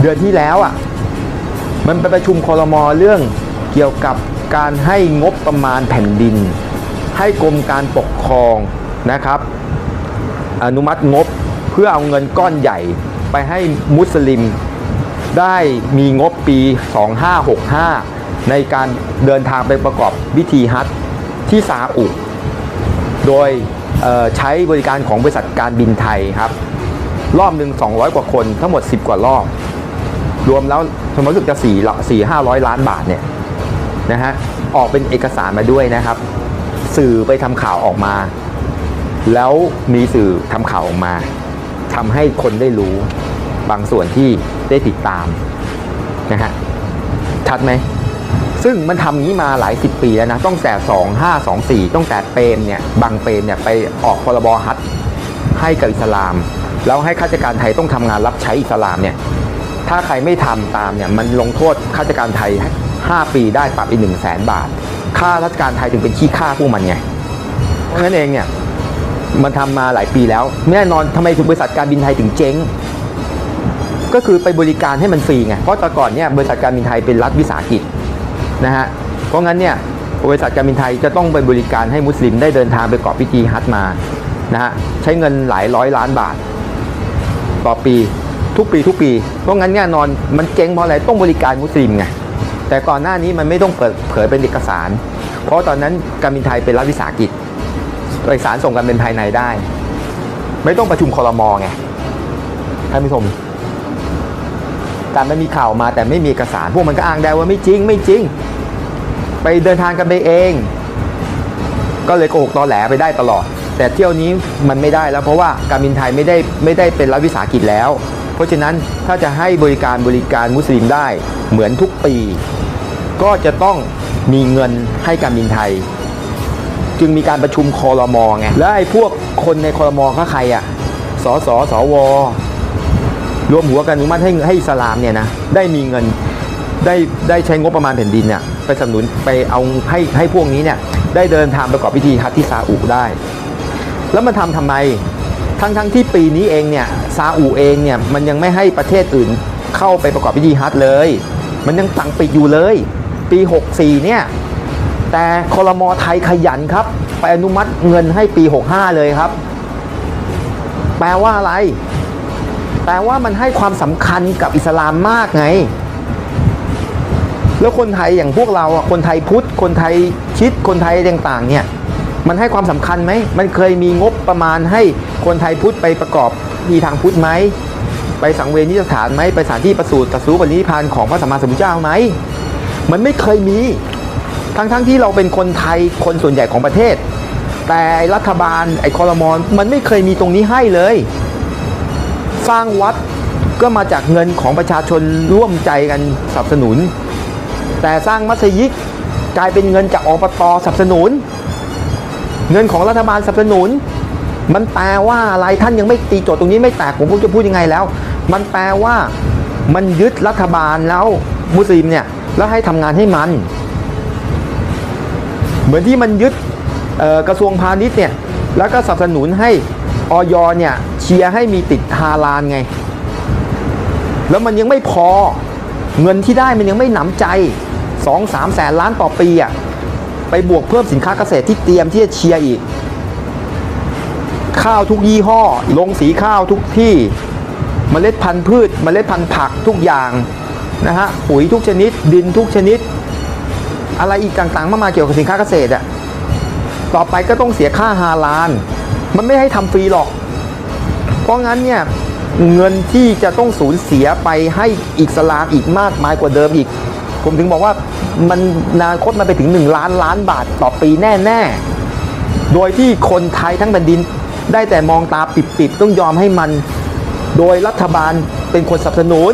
เดือนที่แล้วอะมันไปประชุมคอรมอเรื่องเกี่ยวกับการให้งบประมาณแผ่นดิน ให้กรมการปกครองนะครับ อนุมัติงบเพื่อเอาเงินก้อนใหญ่ไปให้มุสลิมได้มีงบปี 2565 ในการเดินทางไปประกอบพิธีฮัจญ์ที่ซาอุ โดยใช้บริการของบริษัทการบินไทยครับ รอบหนึ่ง200 กว่าคนทั้งหมด 10 กว่ารอบ รวมแล้วสมมติรู้สึกจะ4ละ4 500ล้านบาทเนี่ยนะฮะออกเป็นเอกสารมาด้วยนะครับ สื่อไปทำข่าวออกมา แล้วมีสื่อทำข่าวออกมาทำให้คนได้รู้บางส่วนที่ได้ติดตามนะฮะชัดไหมซึ่งมันทำอย่างนี้มาหลายสิบปีแล้วนะต้องแต่ 2 5 2 4ต้องแต่เปรมเนี่ยบางเปรมเนี่ยไปออกพรบฮัทให้กับอิสลาม แล้วให้ข้าราชการไทยต้องทำงานรับใช้อิสลามเนี่ย ถ้าใครไม่ทำตามเนี่ยมันลงโทษข้าราชการไทย 5 ปีได้ปรับอีก1 0 0 0 0แสนบาทค่าราชการไทยถึงเป็นขี้ข้าพวกมันไงเพราะงั้นเองเนี่ยมันทำมาหลายปีแล้วแน่นอนทำไมถึงบริษัทการบินไทยถึงเจ๊ง ก็คือไปบริการให้มันฟรีไงเพราะแต่ก่อนเนี่ยบริษัทการบินไทยเป็นรัฐวิสาหกิจนะฮะเพราะงั้นเนี่ยบริษัทการบินไทยจะต้องไปบริการให้มุสลิมได้เดินทางไปประกอบพิธีฮัจมานะฮะใช้เงินหลายร้อยล้านบาท ต่อปี ทุกปีทุกปี เพราะงั้นแน่นอนมันเจ๊งเพราะอะไรต้องบริการมุสลิมไงแต่ก่อนหน้านี้มันไม่ต้องเปิดเผยเป็นเอกสาร เพราะตอนนั้นการบินไทยเป็นรัฐวิสาหกิจเอกสารส่งกันเป็นภายในได้ ไม่ต้องประชุมคอรมอไงท่านผู้ชมการไม่มีข่าวมาแต่ไม่มีเอกสาร พวกมันก็อ้างได้ว่าไม่จริงไม่จริง ไปเดินทางกันไปเอง ก็เลยโกหกตอแหลไปได้ตลอด แต่เที่ยวนี้มันไม่ได้แล้วเพราะว่าการบินไทยไม่ได้ไม่ได้เป็นรัฐวิสาหกิจแล้ว ราะฉะนั้นถ้าจะให้บริการบริการมุสลิมได้เหมือนทุกปี ก็จะต้องมีเงินให้การบินไทย จึงมีการประชุมคอรมอไงแล้วไอ้พวกคนในคอรมอเขาใครอะสสสวรวมหัวกันอนุมัติให้ให้อิสลามเนี่ยนะได้มีเงินได้ได้ใช้งบประมาณแผ่นดินเนี่ยไปสนับสนุนไปเอาให้ให้พวกนี้เนี่ยได้เดินทางประกอบพิธีฮัจที่ซาอุได้ แล้วมันทำทำไมทั้งทั้งที่ปีนี้เองเนี่ย ซาอุเองเนี่ยมันยังไม่ให้ประเทศอื่นเข้าไปประกอบพิธีฮัจเลย มันยังสั่งปิดอยู่เลย ปี 64 เนี่ย แต่คอรมอไทยขยันครับ ไปอนุมัติเงินให้ปี 65 เลยครับ แปลว่าอะไร แปลว่ามันให้ความสำคัญกับอิสลามมากไง แล้วคนไทยอย่างพวกเราคนไทยพุทธ คนไทยชิด คนไทยต่างๆเนี่ย มันให้ความสำคัญไหม มันเคยมีงบประมาณให้คนไทยพุทธไปประกอบมีทางพุทธไหม ไปสังเวนิสถานไหม ไปสถานที่ประสูติตรัสรู้ปณิพานของพระสัมมาสัมพุทธเจ้าไหม มันไม่เคยมี ทั้งๆทที่เราเป็นคนไทยคนส่วนใหญ่ของประเทศ แต่รัฐบาลไอ้คอรมอนมันไม่เคยมีตรงนี้ให้เลย สร้างวัดก็มาจากเงินของประชาชนร่วมใจกันสนับสนุน แต่สร้างมัสยิดกลายเป็นเงินจากอปตสนับสนุน เงินของรัฐบาลสนับสนุน มันแปลว่าอะไรท่านยังไม่ตีโจทย์ตรงนี้ไม่แตกผมก็จะพูดยังไงแล้ว มันแปลว่ามันยึดรัฐบาลแล้วมุสลิมเนี่ยแล้วให้ทำงานให้มัน เหมือนที่มันยึดกระทรวงพาณิชย์เนี่ยแล้วก็สนับสนุนให้ออยเนี่ยเชียร์ให้มีติดฮาลาลไง แล้วมันยังไม่พอเงินที่ได้มันยังไม่หนำใจ2 3แสนล้านต่อปีอะ ไปบวกเพิ่มสินค้าเกษตรที่เตรียมที่จะเชียร์อีก ข้าวทุกยี่ห้อ ลงสีข้าวทุกที่เมล็ดพันธุ์พืชเมล็ดพันธุ์ผักทุกอย่างนะฮะปุ๋ยทุกชนิด ดินทุกชนิด อะไรอีกต่างๆมากมายเกี่ยวกับสินค้าเกษตรอะต่อไปก็ต้องเสียค่าฮาลาน มันไม่ให้ทำฟรีหรอก เพราะงั้นเนี่ยเงินที่จะต้องสูญเสียไปให้อิสลามอีกมากมายกว่าเดิมอีก ผมถึงบอกว่า มันอนาคตมันไปถึง 1 ล้านล้านบาทต่อปีแน่ๆ โดยที่คนไทยทั้งแผ่นดินได้แต่มองตาปิดๆ ต้องยอมให้มัน โดยรัฐบาลเป็นคนสนับสนุน